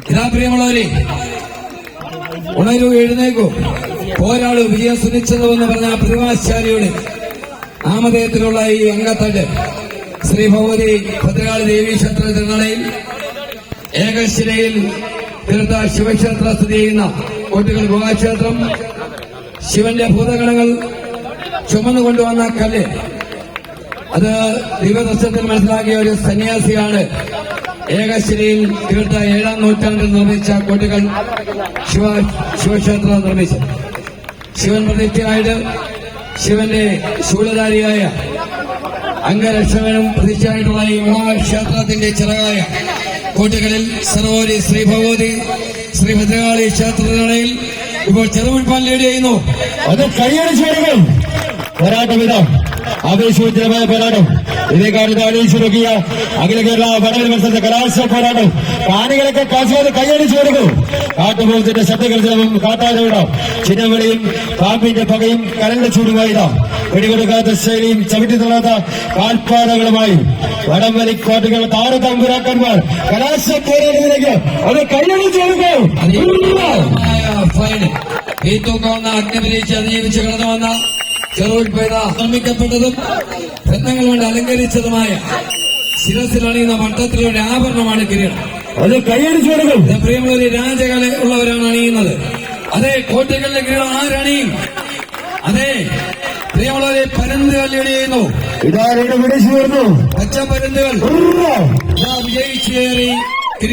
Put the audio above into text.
ഇതാ ഉണരൂ എഴുന്നേക്കൂ. പോരാളു വിജയം സുനിശ്ചിതമെന്ന് പറഞ്ഞ പ്രതിമാശാലിയുടെ നാമധേയത്തിലുള്ള ഈ അംഗത്തട്ട് ശ്രീ ഭഗവതി ഭദ്രകാളി ദേവീ ക്ഷേത്ര തിരുനടയിൽ ഏകശിലയിൽ തീർത്ത ശിവക്ഷേത്ര സ്ഥിതി ചെയ്യുന്ന കോട്ടുകൾ ഗുഹാക്ഷേത്രം ശിവന്റെ ഭൂതഗണങ്ങൾ ചുമന്നു കൊണ്ടുവന്ന കല്ല്. അത് ദിവദർശനത്തിൽ മനസ്സിലാക്കിയ ഒരു സന്യാസിയാണ് ഏകശിലയിൽ തീർത്ത ഏഴാം നൂറ്റാണ്ടിൽ നിർമ്മിച്ച കൊടികൾ ശിവ ശിവക്ഷേത്രം നിർമ്മിച്ചത് ശിവൻ പ്രതിഷ്ഠയായിട്ട് ശിവന്റെ ശൂലധാരിയായ അംഗരക്ഷകനും പ്രതിഷ്ഠയായിട്ടുള്ള ഈ മഹാക്ഷേത്രത്തിന്റെ ചിറകായ കോട്ടകളിൽ സർവോരി ശ്രീ ഭഗവതി ശ്രീ ഭദ്രകാളി ക്ഷേത്രത്തിനിടയിൽ ഇപ്പോൾ ചെറുമുൻപാൻ ലീഡ് ചെയ്യുന്നു. അത് കൈയടിച്ചു പോരാട്ടം ഇതാ ആവേശോജ്ജലമായ പോരാട്ടം കാലത്ത് അണിയിച്ചൊരുക്കിയ അഖില കേരള വടകര മത്സരത്തെ കലാശ പോരാട്ടം. കാണികളൊക്കെ കാശാതെ കൈയടിച്ചു കൊടുക്കും. കാട്ടുപോകത്തിന്റെ കാട്ടാതെ വിടാം ചിന്നവിളിയും പാമ്പിന്റെ പകയും കരണ്ട ചൂടുമായിടാം വെടികൊടുക്കാത്ത ശൈലിയും ചവിട്ടി തള്ളാത്ത കാൽപ്പാതകളുമായി വടംവലിക്കോട്ടുകൾ താരതമ്പുരാക്കന്മാർ കലാശ പോരാട്ടത്തിലേക്ക് അത് കൈയടിച്ചു കൊടുക്കും. ഈ തൂക്കാവുന്ന അഗ്നിപരീക്ഷ അതിജീവിച്ച് കടന്നു വന്ന ചെറുവിൽ പെയ്ത നിർമ്മിക്കപ്പെട്ടതും രത്നങ്ങൾ കൊണ്ട് അലങ്കരിച്ചതുമായ ശിരസിൽ അണിയുന്ന വട്ടത്തിലുള്ള ആഭരണമാണ് കിരീടം. അത് കൈയടിച്ചു കൊടുക്കും. ഇത് പ്രിയമുള്ളവര് രാജകല ഉള്ളവരാണ് അണിയുന്നത്. അതെ കോട്ടകളിലെ കിരീടം ആരണിയും? അതെ പ്രിയമുള്ളവരെ പരന്ത് വിളിച്ചു വരുന്നു പച്ച പരന്തുകൾ. വിജയിച്ചേറി ഇതാ